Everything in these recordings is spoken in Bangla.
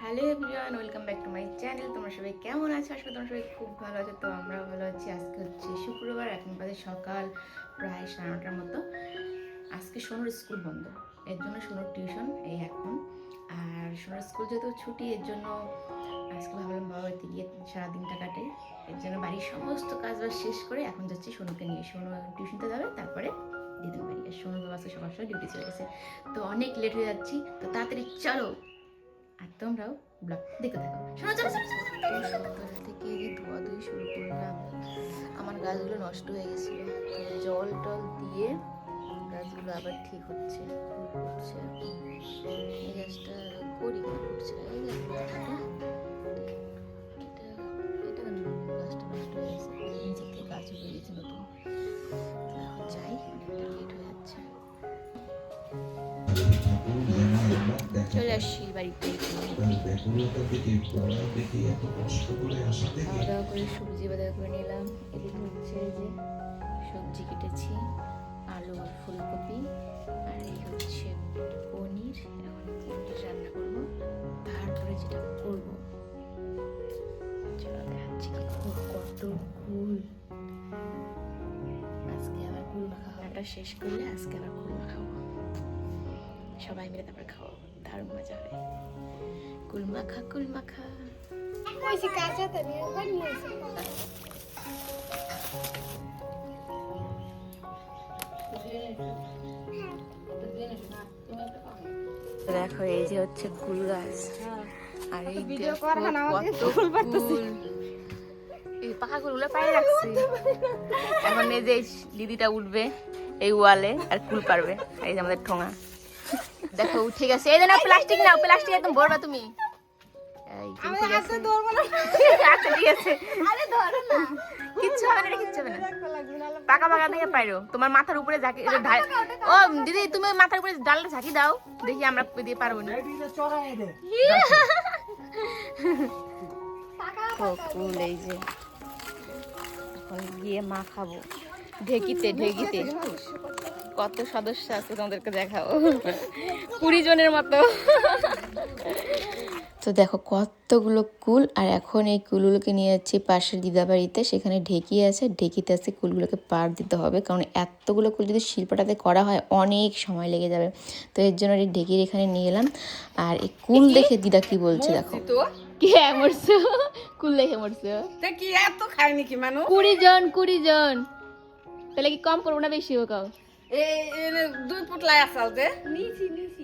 Hello everyone, welcome back to my channel. তোমরা সবাই কেমন আছো? আসলে তোমরা সবাই খুব ভালো আছো। তো আমরাও ভালো আছি। আজকে হচ্ছে শুক্রবার, এখন বাজে সকাল প্রায় সাড়ে নটার মতো। আজকে সোনুর স্কুল বন্ধ। এর জন্য সোনুর টিউশন এই এখন। আর সোনুর স্কুল যেহেতু ছুটি, এর জন্য আজকে ভাবলাম বাবা বাড়িতে গিয়ে সারাদিনটা কাটে। এর জন্য বাড়ির সমস্ত কাজ বাজ শেষ করে এখন যাচ্ছি সোনুকে নিয়ে। সোনু টিউশনতে যাবে, তারপরে দিদির বাড়ি। আর সোনুর বাবা আজকে সকাল ডিউটি চলে গেছে। তো অনেক লেট হয়ে যাচ্ছি। তো তাড়াতাড়ি চলো। আর তোমরাও ব্লগ দেখতে থাকো। সকাল থেকে ধোয়া ধুই শুরু করলাম। আমার গাছগুলো নষ্ট হয়ে গেছিল। জল টল দিয়ে গাছগুলো আবার ঠিক হচ্ছে এই গাছটা করি না, এই গাছটা এটা এটা লেট হয়ে যাচ্ছে। চলে আসছি বাড়িতে খাওয়া দাওয়া করে সবজি বাজার করে নিলাম। এদিকে হচ্ছে যে সবজি কেটেছি আলু আর ফুলকপি আর এই হচ্ছে পনির। এখন পনির রান্না করব। তারপরে যেটা করব চলো দেখাচ্ছি কি কত কুল। আজকে আবার কুল মাখা খাওয়াটা শেষ করলে আজকে আবার কুল সবাই মিলে তারপর খাওয়া দারুণ মজা হয়। কুল মাখা কুল মাখা কইছি কাঁচা তো নিয়ে একবার নিয়ে এসে দেখো এই যে হচ্ছে কুল গাছ। আর এই ভিডিও আমাকে ফুল পারতেছি। এই পায়ে রাখছি এখন এই যে দিদিটা উঠবে এই ওয়ালে আর কুল পারবে এই যে আমাদের ঠোঙা। দেখো উঠে গেছে এই যে না প্লাস্টিক নাও প্লাস্টিক একদম ভরবা তুমি। আচ্ছা ঠিক আছে। আরে ধরো না। কিচ্ছু হবে না রে, কিচ্ছু হবে না। পাকা পাকা থেকে পাইরো। তোমার মাথার উপরে ঝাঁকি ও দিদি তুমি মাথার উপরে ডালটা ঝাঁকি দাও। দেখি আমরা দিয়ে পারব না। কুল এই যে। গিয়ে মা খাব। ঢেকিতে ঢেকিতে কত সদস্য আছে তোমাদেরকে দেখাও কুড়ি জনের মতো। তো দেখো কতগুলো কুল আর এখন এই কুলগুলোকে নিয়ে যাচ্ছি পাশের দিদাবাড়িতে সেখানে ঢেকি আছে। ঢেকিতে আছে কুলগুলোকে পার দিতে হবে কারণ এতগুলো কুল যদি শিল্পটাতে করা হয় অনেক সময় লেগে যাবে। তো এর জন্য এই ঢেকির এখানে নিয়ে এলাম। আর এই কুল দেখে দিদা কি বলছে দেখো। তো। কে মরছো? কুল দেখে মরছো। কি এত মানুষ কুড়ি জন কুড়ি জন। তাহলে কি কম করব না বেশি হোক এই দুই পুটলাই আসাল যে। নিছি নিছি।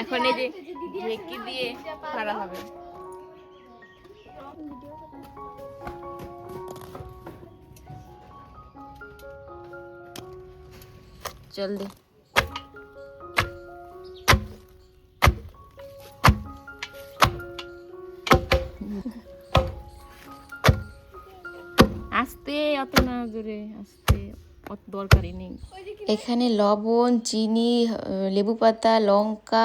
এখন এই যে ঢেকি দিয়ে পারা হবে। জলদি। আস্তে অত না জোরে আস্তে। দরকারই নেই। এখানে লবণ, চিনি, লেবু পাতা, লঙ্কা,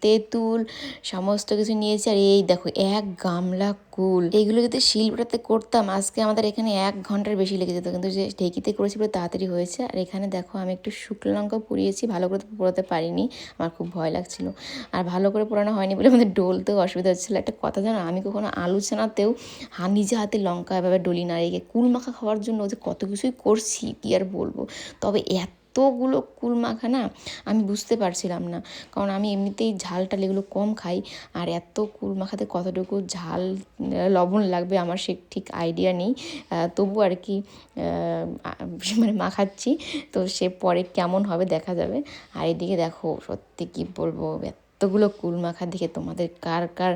তেঁতুল, সমস্ত কিছু নিয়েছি। আর এই দেখো, এক গামলা কুল এগুলো যদি শিলপাটাতে করতাম, আজকে আমাদের এখানে এক ঘণ্টার বেশি লেগে যেত। কিন্তু যে ঢেকিতে করেছি বলে তাড়াতাড়ি হয়েছে। আর এখানে দেখো, আমি একটু শুকনো লঙ্কা পুড়িয়েছি, ভালো করে পোড়াতে পারিনি। আমার খুব ভয় লাগছিল। আর ভালো করে পোড়ানো হয়নি বলে আমাদের ডলতেও অসুবিধা হচ্ছিল। একটা কথা জানো, আমি কখনো আলু ছানাতেও হা, নিজে হাতে লঙ্কা এভাবে ডলি না রেখে কুল মাখা খাওয়ার জন্য যে কত কিছুই করছি, কি আর বলব? তবে এতগুলো কুল মাখা না আমি বুঝতে পারছিলাম না। কারণ আমি এমনিতেই ঝাল টাল এগুলো কম খাই আর এত কুল মাখাতে কতটুকু ঝাল, লবণ লাগবে আমার সে ঠিক আইডিয়া নেই। তবু আর কি মানে মাখাচ্ছি। তো সে পরে কেমন হবে দেখা যাবে। আর এদিকে দেখো, সত্যি কী বলব এতগুলো কুল মাখা দেখে তোমাদের কার কার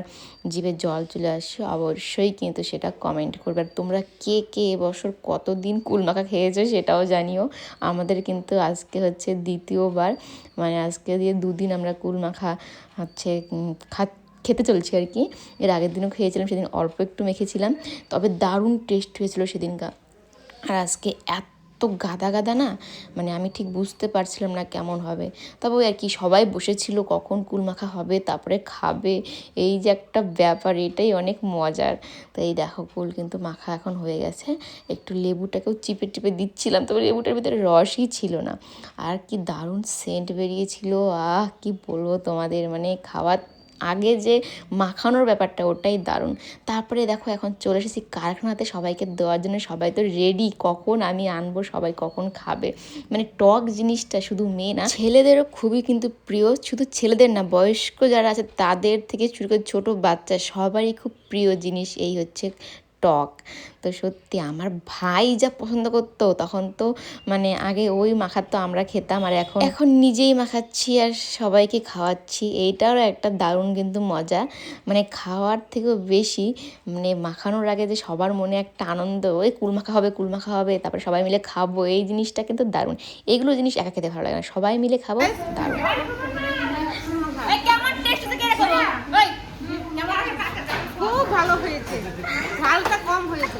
জিভে জল চলে আসছে অবশ্যই কিন্তু সেটা কমেন্ট করবে। আর তোমরা কে কে এবছর কতদিন কুল মাখা খেয়েছো সেটাও জানিও। আমাদের কিন্তু আজকে হচ্ছে দ্বিতীয়বার মানে আজকে দিয়ে দুদিন আমরা কুল মাখা হচ্ছে খা খেতে চলছি আর কি। এর আগের দিনও খেয়েছিলাম, সেদিন অল্প একটু মেখেছিলাম। তবে দারুণ টেস্ট হয়েছিল সেদিনকার। আর আজকে এত এত গাদা গাদা না? মানে আমি ঠিক বুঝতে পারছিলাম না কেমন হবে। তবে আর কি, সবাই বসেছিল কখন কুল মাখা হবে, তারপরে খাবে। এই যে একটা ব্যাপার, এটাই অনেক মজার। তো এই দেখো, কুল কিন্তু মাখা এখন হয়ে গেছে। একটু লেবুটাকেও চিপে টিপে দিচ্ছিলাম, তবে লেবুটার ভিতরে রসই ছিল না। আর কি দারুণ সেন্ট বেরিয়েছিল, আহ, কি বলব তোমাদের? মানে খাওয়ার আগে যে মাখানোর ব্যাপারটা ওটাই দারুণ। তারপরে দেখো এখন চলে এসেছি কারখানাতে সবাইকে দেওয়ার জন্য। সবাই তো রেডি কখন আমি আনব, সবাই কখন খাবে? মানে টক জিনিসটা শুধু মেয়ে না ছেলেদেরও খুবই কিন্তু প্রিয়। শুধু ছেলেদের না, বয়স্ক যারা আছে তাদের থেকে শুরু করে ছোটো বাচ্চা সবারই খুব প্রিয় জিনিস এই হচ্ছে টক তো সত্যি আমার ভাই যা পছন্দ করতো তখন তো মানে আগে ওই মাখাতো আমরা খেতাম আর এখন এখন নিজেই মাখাচ্ছি আর সবাইকে খাওয়াচ্ছি। এইটারও একটা দারুণ কিন্তু মজা। মানে খাওয়ার থেকেও বেশি মানে মাখানোর আগে যে সবার মনে একটা আনন্দ ওই কুল মাখা হবে কুল মাখা হবে তারপরে সবাই মিলে খাব। এই জিনিসটা কিন্তু দারুণ। এইগুলো জিনিস একা খেতে ভালো লাগে না। সবাই মিলে খাব দারুণ। খুব ভালো হয়েছে ঝালটা কম হয়েছে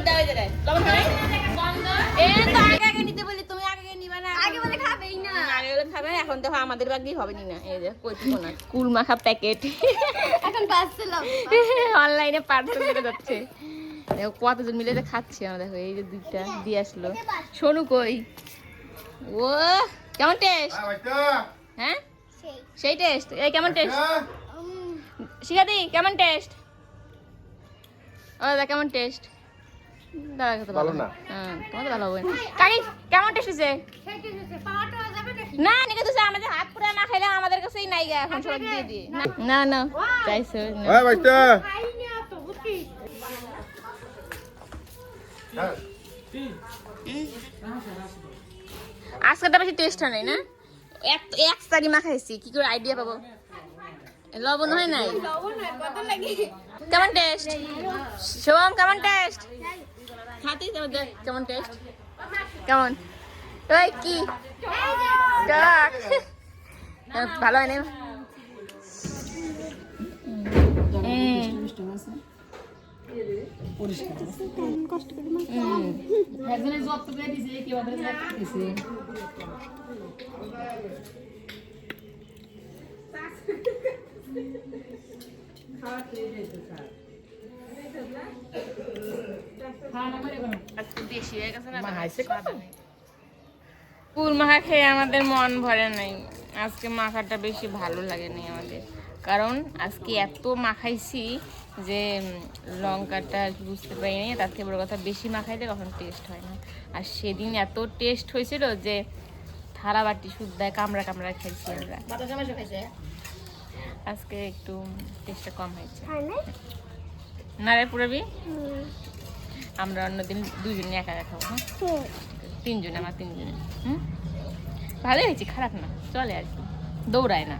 থাকলে দেওয়া যায় লবণ নাই এ তো আগে আগে নিতে বলি তুমি আগে আগে নিবা না। আগে বলে খাবেই না। আগে বলে খাবে এখন দেখো আমাদের হবে না এই যে কইতো না। কুল মাখা প্যাকেট। এখন অনলাইনে পার্সেল করে যাচ্ছে। দেখো কতজন মিলে খাচ্ছি আমরা দেখো এই যে দুইটা দিয়ে আসলো। সোনু কই? ও কেমন টেস্ট হ্যাঁ সেই। সেই টেস্ট এই কেমন টেস্ট শিখাদি কেমন টেস্ট ও কেমন টেস্ট দাদা খেতে ভালো না? হ্যাঁ তোমার ভালো হবে কাকি কেমন টেস্ট হয়েছে না নিকে তো আমাদের হাত পুরো না খাইলে আমাদের কাছেই নাই গা এখন সবাই দিয়ে দিয়ে। না না চাইছো না। বাইটা খাইনি অত বেশি টেস্ট হয় নাই না? এক এক সারি মাখাইছি কি করে আইডিয়া পাবো? লবণ হয় নাই? কেমন টেস্ট শুভম কেমন টেস্ট খাতি দেখ কেমন টেস্ট কেমন? ওই কি? টক ভালো হয় না? কুল মাখা খেয়ে আমাদের মন ভরে নাই আজকে মাখাটা বেশি ভালো লাগেনি আমাদের কারণ আজকে এত মাখাইছি যে লঙ্কাটা বুঝতে পারিনি তার থেকে বড় কথা বেশি মাখাইলে কখন টেস্ট হয় না। আর সেদিন এত টেস্ট হয়েছিল যে থালা বাটি শুদ্ধায় কামড়া কামড়া খাইছি আমরা। আজকে একটু টেস্টটা কম হয়েছে না? নারে পুরবি? আমরা অন্যদিন দুজনে একা একা খাব হ্যাঁ? তিনজনে আমার তিনজনে হুম? ভালোই হয়েছে খারাপ না চলে আর কি দৌড়ায় না।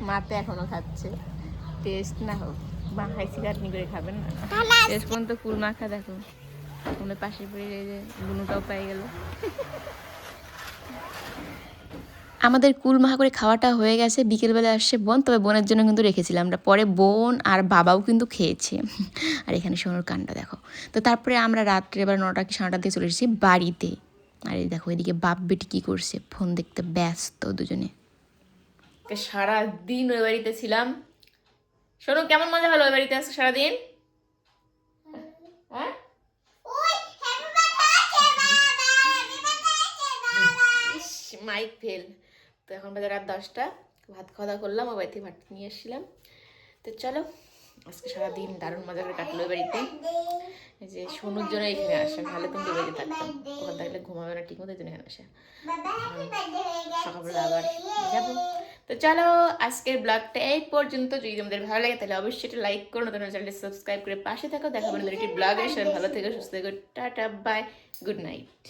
মাতে এখনও খাচ্ছে টেস্ট না হোক মা খাইছি চাটনি করে খাবেন না। টেস্ট পর্যন্ত কুল মাখা দেখো আমাদের পাশে পড়ে এই যে বুনুটাও পাই গেল। আমাদের কুল মাখা করে খাওয়াটা হয়ে গেছে বিকেলবেলা আসছে বোন তবে বোনের জন্য কিন্তু রেখেছিলাম আমরা। পরে বোন আর বাবাও কিন্তু খেয়েছে। আর এখানে সোনুর কাণ্ডটা দেখো। তো তারপরে আমরা রাত্রে এবার নটা কি সাড়ে দিয়ে চলে এসেছি বাড়িতে। আর এই দেখো এদিকে বাপ বেটি কী করছে ফোন দেখতে ব্যস্ত দুজনে। সারা দিন ওই বাড়িতে ছিলাম। শোনো কেমন মজা হলো ওই বাড়িতে আসছে সারাদিন? হ্যাঁ? ইস, মাইক ফেল তো এখন বাজে রাত দশটা। ভাত খাওয়া দাওয়া করলাম, ও বাড়িতে ভাত নিয়ে এসেছিলাম। তো চলো, আজকে সারাদিন দারুণ মজা করে কাটলো বাড়িতে। যে সোনুর জন্য এখানে আসা, ভালো তুমি বাড়িতে থাকতাম ওখান থাকলে ঘুমাবে না, ঠিক মতো জন্য এখানে আসা। সকালবেলা আবার যাব। তো চলো, আজকের ব্লগটা এই পর্যন্ত। যদি তোমাদের ভালো লাগে, তাহলে অবশ্যই এটা লাইক করো। নতুন চ্যানেলটি সাবস্ক্রাইব করে পাশে থাকো। দেখা বন্ধুদের একটি ব্লগের সবাই ভালো থেকো, সুস্থ থেকো। Tata bye good night